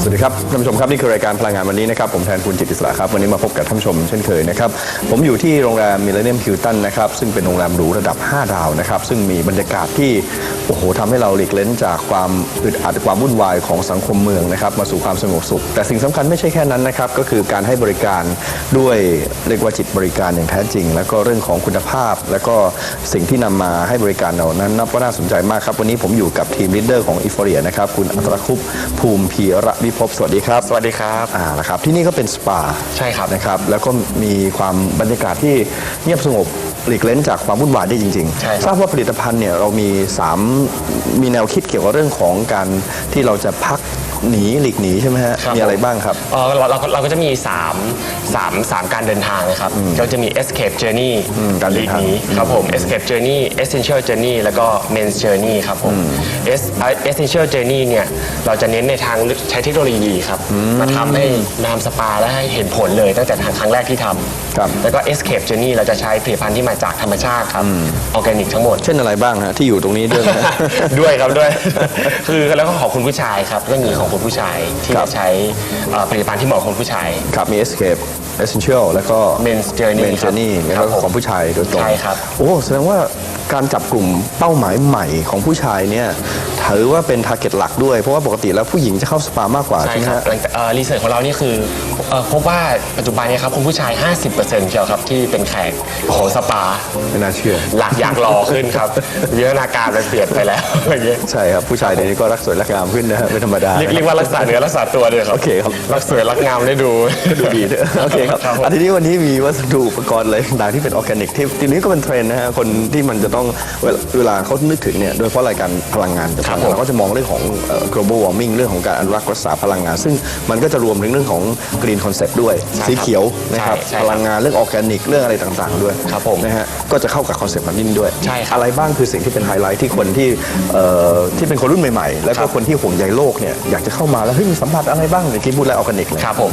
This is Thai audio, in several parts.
สวัสดีครับท่านผู้ชมครับนี่คือรายการพลังงานวันนี้นะครับผมแทนคุณจิตติสระครับวันนี้มาพบกับท่านผู้ชมเช่นเคยนะครับผมอยู่ที่โรงแรมมิเลเนียมคิวตันนะครับซึ่งเป็นโรงแรมหรูระดับ 5 ดาวนะครับซึ่งมีบรรยากาศที่โอ้โหทำให้เราหลีกเล้นจากความอึดอัดความวุ่นวายของสังคมเมืองนะครับมาสู่ความสงบสุข แต่สิ่งสำคัญไม่ใช่แค่นั้นนะครับก็คือการให้บริการด้วยเรียกว่าจิตบริการอย่างแท้จริง แล้วก็เรื่องของคุณภาพ แล้วก็สิ่งที่นำมาให้บริการเรานั้นนับว่าน่าสนใจมากครับวันนี้ผมอยู่กับทีมลีดเดอร์ของอีฟเรียนะครับคุณอัตรคุปภูมิพีระวิภพสวัสดีครับสวัสดีครับอ่านะครับที่นี่ก็เป็นสปาใช่ครับนะครับ แล้วก็มีความบรรยากาศที่เงียบสงบหลีกเล้นจากความวุ่นวายได้จริงใช่ครับ ทราบว่าผลิตภัณฑ์เนี่ยเรามี3มีแนวคิดเกี่ยวกับเรื่องของการที่เราจะพัก หนีหลีกหนีใช่ไหมฮะครับมีอะไรบ้างครับ เอ่อเราเราก็เราก็จะมี3 3 3การเดินทางนะครับ ก็จะมี escape journey อืมการเดินทางหลีครับผม escape journey essential journey แล้วก็ men's journey ครับผม Es- เอ่อ essential journey เนี่ยเราจะเน้นในทางใช้เทคโนโลยีครับ มาทำให้นามสปาและให้เห็นผลเลยตั้งแต่ทางครั้งแรกที่ทครับำแล้วก็ escape journey เราจะใช้ผลิตภัณฑ์ที่มาจากธรรมชาติครับออร์แกนิกทั้งหมด เช่นอะไรบ้างฮะที่อยู่ตรงนี้ด้วยไหมฮะด้วยครับด้วย คือแล้วก็ของคุณผู้ชายครับก็มีของคุณผู้ชายที่ครัจะบใช้เอ่อผลิตภัณฑ์ที่เหมาะกับคนผู้ชาย ครับมี escape essential แล้วก็ Men's Journey men's ครับ journey แล้วครัก็บผมของผู้ชายโดยตรงใช่ครับ โอ้แสดงว่าการจับกลุ่มเป้าหมายใหม่ของผู้ชายเนี่ย ถือว่าเป็น target หลักด้วย เพราะว่าปกติแล้วผู้หญิงจะเข้าสปามากกว่าใช่ใช่ไหมครับฮะ หลังจากรีเสิร์ชของเรานี่คือเอ่อพบว่าปัจจุบันเนี้ครับคุณผู้ชาย 50%เชียวครับที่เป็นแขกของสปา ไม่น่าเชื่อ หลักอยากรอขึ้นครับ วิวัฒนาการมันเปลี่ยนไปแล้วอย่างเงี้ยใช่ครับ ผู้ชายเดี๋ยวนี้ก็รักสวยรักงามขึ้นนะฮะไม่ธรรมดา เรียกเรียกว่ารักษาเนื้อรักษาตัวด้วยครับโอเคครับ รักสวยรักงามได้ดู ดูดีด้วยโอเคครับครับผม อันทีนี้วันนี้มีวัสดุอุปกรณ์อะไรต่างๆที่เป็นออร์แกนิกที่ทีนี้ก็เป็นเทรนด์นะฮะคนที่มันจะต้องเวลาเวลาเขานึกถึงเนี่ยโดยเฉพาะรายการพลังงานครับผมเราก็จะมองเรื่องของเอ่อ global warming เรื่องของการอนุรักษ์รักษาพลังงาน ซึ่งมันก็จะรวมถึงเรื่องของ green concept ด้วยใช่ครับสีเขียวนะครับใช่ใช่พลังงานเรื่องออร์แกนิกเรื่องอะไรต่างๆด้วยครับผมนะฮะก็จะเข้ากับคอนเซ็ปต์แบบนี้ด้วย ใช่ครับ อะไรบ้างคือสิ่งที่เป็นไฮไลท์ที่คนที่เอ่อที่เป็นคนรุ่นใหม่ๆ แล้วก็คนที่ห่วงใยโลกเนี่ยอยากจะเข้ามาแล้วเฮ้ยมีสัมผัสอะไรบ้างในที่พูดแล้วออร์แกนิกเลย ครับผม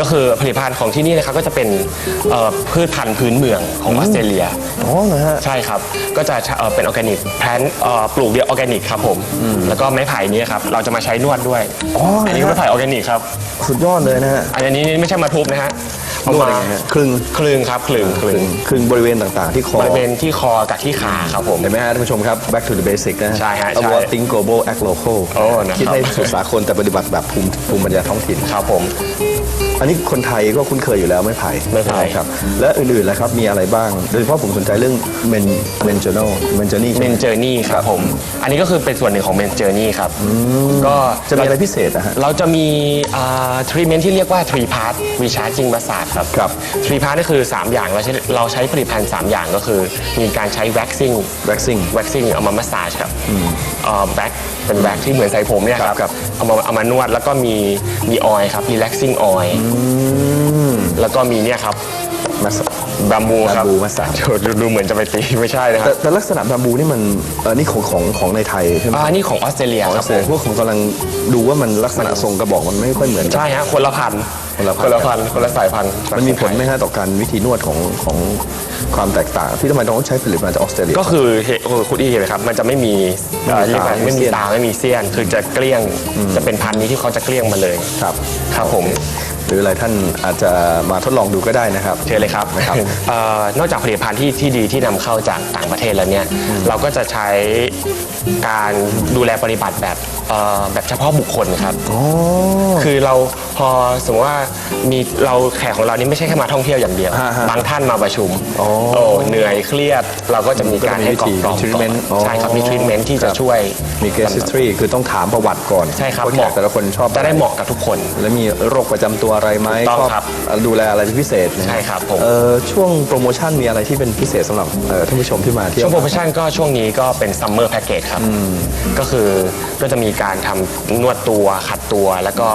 ก็คือผลิตภัณฑ์ของที่นี่นะครับก็จะเป็นเอ่อพืชพันธุ์พื้นเมืองของออสเตรเลีย อ๋อเหรอฮะ ใช่ครับ ก็จะเอ่อเป็นออร์แกนิกแพลนเอ่อปลูกเดียวออร์แกนิกครับผมแล้วก็ไม้ไผ่นี้ครับเราจะมาใช้นวดด้วยอ๋ออัอันนี้นะฮะไม้ไผ่ออร์แกนิกครับสุดยอดเลยนะฮะอันนี้ไม่ใช่มาทุบนะฮะเอานวดมายังไงฮะคลึงคลึงครับคลึงคลึงคลึงบริเวณต่างๆ ที่คอบริเวณที่คอกับที่ขาครับผมเห็นไหมฮะท่านผู้ชมครับ back to the basic นะใช่ฮะเอาใช่ว่า think global act local โอ้นะครับคิดให้สุดสากลแต่ปฏิบัติแบบภูมิภูมิปัญญาท้องถิ่นครับผม อันนี้คนไทยก็คุ้นเคยอยู่แล้วไม่ไผ่ไม้ไผ่ ครับ และอื่นๆแล้วครับมีอะไรบ้าง โดยเฉพาะผมสนใจเรื่อง men men journal men journey เมนเจอร์นี่ครับผม อันนี้ก็คือเป็นส่วนหนึ่งของเมนเจอร์นี่ครับ ก็จะมีอะไรพิเศษนะฮะเราจะมีทรีเมนที่เรียกว่า three part recharging massage ครับครับ three part นี่คือ 3 อย่างเราใช้เราใช้ผลิตภัณฑ์ 3 อย่างก็คือ มีการใช้ waxing waxing waxing เอามามาสซาจครับเอ่อ wax เป็น wax ที่เหมือนใส่ผมเนี่ยครับครับ เอามาเอามานวดแล้วก็มีมีออยครับ relaxing oil แล้วก็มีเนี่ยครับมาส บามูครับ bamboo massage ดูดูเหมือนจะไปตีไม่ใช่นะคแต่รับแต่ลักษณะบาบูนี่มันเออนี่ของของของในไทยใช่ไหมอ่านี่ของออสเตรเลียของครัรัสบเซีผยมพวกผมกำลังดูว่ามันลักษณะทรงกระบอกมันไม่ค่อยเหมือนกัน ใช่ฮะคนละพันคนละพัน คนละพันคนละสายพันธุ์มันมีผลไหมฮะต่อการวิธีนวดของของความแตกต่าง ที่ทำไมต้องใช้ผลิตภัณฑ์จากออสเตรเลีย ก็คือเห็นคุณอีเห็นไหมครับมันจะไม่มีเอ่อไม่มีเรียกว่าตาไม่ไม่มีมีเสี้ยน ตาไม่มีเสี้ยน คือจะเกลี้ยงจะเป็นพันธุ์นี้ที่เขาจะเกลี้ยงมาเลย ครับ ครับผมห รืออะไรท่านอาจจะมาทดลองดูก็ได้นะครับ เชิญเลยครับนะครับเอ่อนอกจากผลิตภัณฑ์ที่ที่ดีที่นำเข้าจากต่างประเทศแล้วเนี่ยเราก็จะใช้การดูแลปฏิบัติแบบเอ่อแบบเฉพาะบุคคลครับอ๋อคือเราพ อสมมติว่ามีเราแขกของเรานี่ไม่ใช่แค่มาท่องเที่ยวอย่างเดียว ฮะฮะบางท่านมาประชุมอ๋อโอ้เหนื่อยเครียด เราก็จะมีการให้กล่อมกล่อมมี treatment ก่อนใช่ครับมีทรีทเมนต์ที่จะช่วยมี case history คือต้องถามประวัติก่อนใช่ครับว่าแขกแต่ละคนชอบจะได้อรเหมาะกับทุกคน แล้วมีโรคประจำตัวอะไรไหมถูกต้องชอบครับดูแลอะไรเป็นพิเศษนะใช่ครับผม เอ่อช่วงโปรโมชั่นมีอะไรที่เป็นพิเศษสำหรับเอ่อท่านผู้ชมที่มาเที่ยว ช่วงโปรโมชั่นก็ช่วงนี้ก็เป็นซัมเมอร์แพ็กเกจครับ ก็คือก็จะมีการทำนวดตัวขัดตัวแล้วก็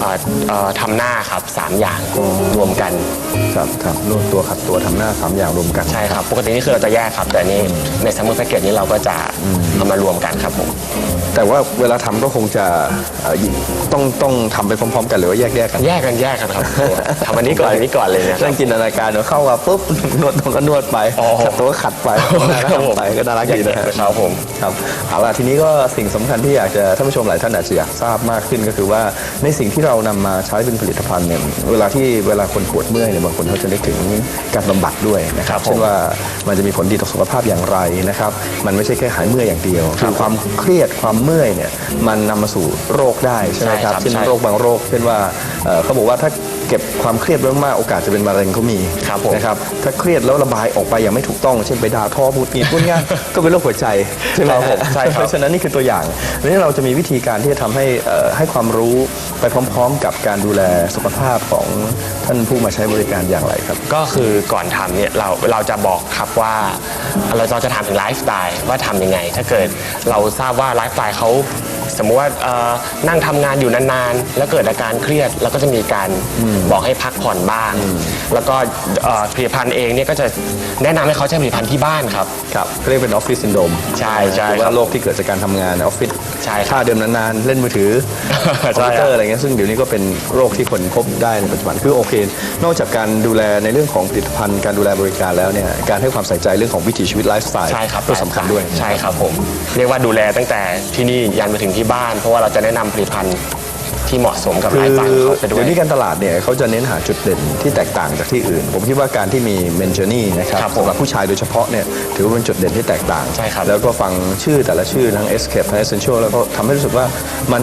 เอ่อเอ่อทำหน้าครับสามอย่างรวมกัน ครับครับนวดตัวขัดตัวทำหน้าสามอย่างรวมกัน ใช่ครับ ปกตินี่คือเราจะแยกครับ แต่อันนี่ในซัมเมอร์แพ็กเกจนี้เราก็จะเอามารวมกันครับผม แต่ว่าเวลาทำก็คงจะเอ่อต้องต้องทำไปพร้อม ๆ กันหรือว่าแยกๆกัน แยกกันแยกกันครับทำอันนี้ก่อนอันนี้ก่อนเลยเนี่ย เรื่องจินตนาการเดี๋ยวเข้ามาปุ๊บ นวดตรงก็นวดไปอ๋อขัดตัวก็ขัดไปครับผมไปก็น่ารักดีนะฮะครับผม ครับเอาล่ะทีนี้ก็สิ่งสำคัญที่อยากจะท่านผู้ชมหลายท่านอาจจะอยากทราบมากขึ้นก็คือว่าในสิ่งที่เรานำมาใช้เป็นผลิตภัณฑ์เนี่ยเวลาที่เวลาคนปวดเมื่อยเนี่ยบางคนเขาจะนึกถึงการบำบัดด้วยนะครับครับผมเช่นว่ามันจะมีผลดีต่อสุขภาพอย่างไรนะครับมันไม่ใช่แค่หายเมื่อยอย่างเดียวคือความเครียดความเมื่อยเนี่ยมันนำมาสู่โรคได้ใช่ไหมครับใช่ครับเช่นใช่ โรคบางโรคเช่นว่าเอ่อเขาบอกว่าถ้าเก็บความเครียดไว้มากๆโอกาสจะเป็นมะเร็งก็มีครับผม นะครับถ้าเครียดแล้วระบายออกไปอย่างไม่ถูกต้องเช่นไปด่าทอพูดงีพูดง่าย ก็เป็นโรคหัวใจใช่ไหมครับผมฮะใช่ครับ เพราะฉะนั้นนี่คือตัวอย่างวันนี้เราจะมีวิธีการที่จะทำให้เอ่อให้ความรู้ไปพร้อม ๆ กับการดูแลสุขภาพของท่านผู้มาใช้บริการอย่างไรครับ ก็คือก่อนทำเนี่ยเราเราจะบอกครับว่า เราจะถามถึงไลฟ์สไตล์ว่าทำยังไง ถ้าเกิดเราทราบว่าไลฟ์สไตล์เขา สมมติว่าเอ่อนั่งทำงานอยู่นานๆ แล้วเกิดอาการเครียดเราก็จะมีการบอกให้พักผ่อนบ้าง แล้วก็เอ่อผลิตภัณฑ์เองเนี่ยก็จะแนะนำให้เขาใช้ผลิตภัณฑ์ที่บ้านครับ ครับเรียกเป็นออฟฟิศซินโดมใช่ใช่หรือครัว่าบโรคที่เกิดจากการทำงานในออฟฟิศใช่ครับท่าเดิมนานๆ เล่นมือถือคอมใช่พิวครับเตอร์อะไรเงี้ยซึ่งเดี๋ยวนี้ก็เป็นโรคที่คนพบได้ในปัจจุบันคือโอเคนอกจากการดูแลในเรื่องของผลิตภัณฑ์การดูแลบริการแล้วเนี่ยการให้ความใส่ใจเรื่องของวิถีชีวิตไลฟ์สไตล์ใช่ครับก็สำคัญด้วย ใช่ครับผม เรียกว่าดูแลตั้งแต่ที่นี่ยันไปถึงที่บ้าน เพราะว่าเราจะแนะนำผลิตภัณฑ์ที่เหมาะสมกับคืไลอฟ์สไตล์ของเขาไปด้วเดี๋ยยวนี้การตลาดเนี่ยเขาจะเน้นหาจุดเด่นที่แตกต่างจากที่อื่น ผมคิดว่าการที่มีเมนเจอร์นี่นะครับครับผมสำหรับผู้ชายโดยเฉพาะเนี่ยถือว่าเป็นจุดเด่นที่แตกต่าง ใช่ครับ แล้วก็ฟังชื่อแต่ละชื่อทั้ง Escape ทั้ง Essential แล้วก็ทำให้รู้สึกว่ามัน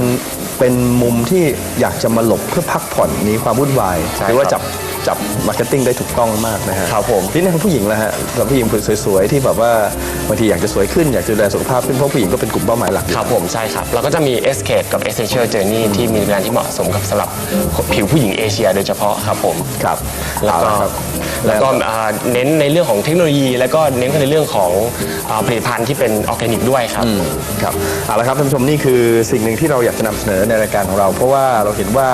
เป็นมุมที่อยากจะมาหลบเพื่อพักผ่อนหนีความวุ่นวาย ใช่หรือว่าครัจับบ จับมาร์เก็ตติ้งได้ถูกต้องมากนะฮะครับผมทีนี่ทางผู้หญิงแล้วฮะสำหรับผู้หญิงสวยๆที่แบบว่าบางทีอยากจะสวยขึ้นอยากจะดูแลสุขภาพขึ้นเพราะผู้หญิงก็เป็นกลุ่มเป้าหมายหลักอยู่ ครับผมใช่ครับ เราก็จะมี Escape กับ Essential Journey ที่มีงานที่เหมาะสมกับสำหรับผิวผู้หญิงเอเชียโดยเฉพาะครับผม ครับแล้วก็ เอาละครับ แล้วก็อ่าเน้นในเรื่องของเทคโนโลยี แล้วก็เน้นในเรื่องของอ่าผลิตภัณฑ์ที่เป็นออร์แกนิกด้วยครับ ครับเอาละครับท่านผู้ชมนี่คือสิ่งหนึ่งที่เราอยากจะนำเสนอในรายการของเรา เพราะว่าเราเห็นว่า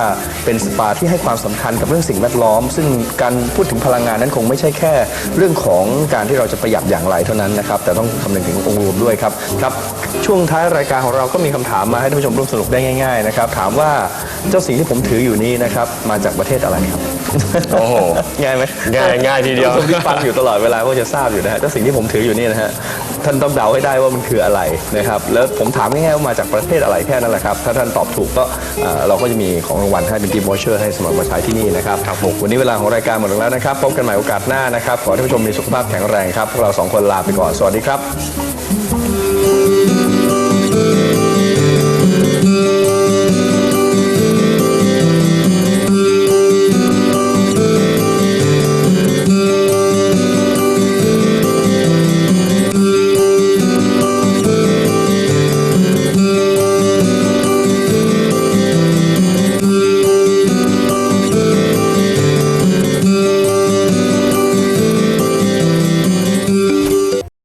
เป็นสปาที่ให้ความสำคัญกับเรื่องสิ่งแวดล้อม ซึ่งการพูดถึงพลังงานนั้นคงไม่ใช่แค่ เรื่องของการที่เราจะประหยัดอย่างไรเท่านั้นนะครับแต่ต้องคำนึงถึงองค์รวมด้วยครับครับช่วงท้ายรายการของเราก็มีคำถามมาให้ท่านผู้ชมร่วมสนุกได้ง่ายๆนะครับถามว่าเจ้าสิ่งที่ผมถืออยู่นี้นะครับมาจากประเทศอะไรครับ โอ้โห ง่ายไหมง่ายง่ายทีเดียวท่านผู้ชมที่ฟังอยู่ตลอดเวลาก็จะทราบอยู่นะฮะเจ้าสิ่งที่ผมถืออยู่นี่นะฮะท่านต้องเดาให้ได้ว่ามันคืออะไรนะครับแล้วผมถามง่ายๆว่ามาจากประเทศอะไรแค่นั้นแหละครับถ้าท่านตอบถูกก็เอ่อเราก็จะมีของรางวัลให้เป็นกิฟต์วอเชอร์ให้สำหรับมาใช้ที่นี่นะครับครับผมวันนี้เวลาของรายการหมดลงแล้วนะครับพบกันใหม่โอกาสหน้านะครับขอให้ท่านผู้ชมมีสุขภาพแข็งแรงครับพวกเราสองคนลาไปก่อนสวัสดีครับ